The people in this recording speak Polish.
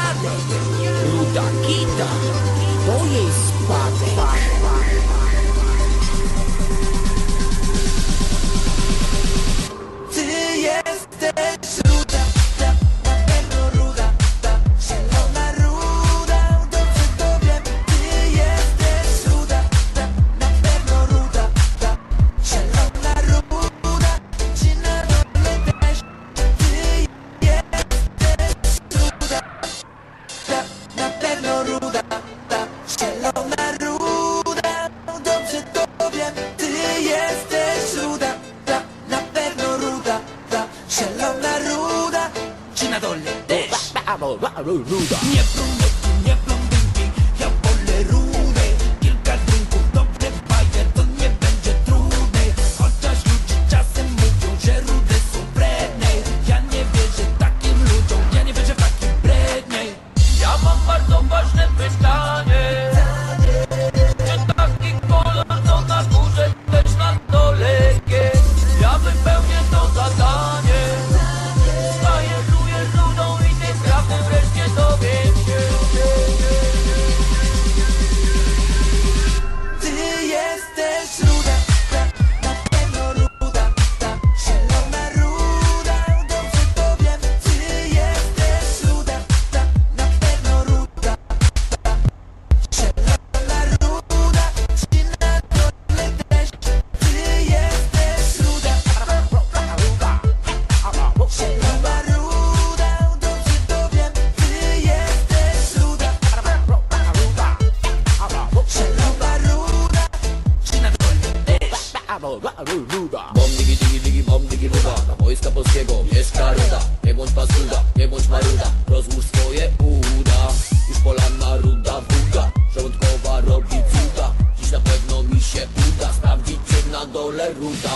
dziadek, ruda kita, to jej spadek. Ty jesteś dole też Bom digi digi digi bom digi ruda. Na wojska polskiego mieszka ruda. Nie bądź pasuda, nie bądź maruda. Rozłóż swoje uda. Już polana ruda wódka Żołądkowa robi cuda. Dziś na pewno mi się uda Sprawdzić czy na dole ruda.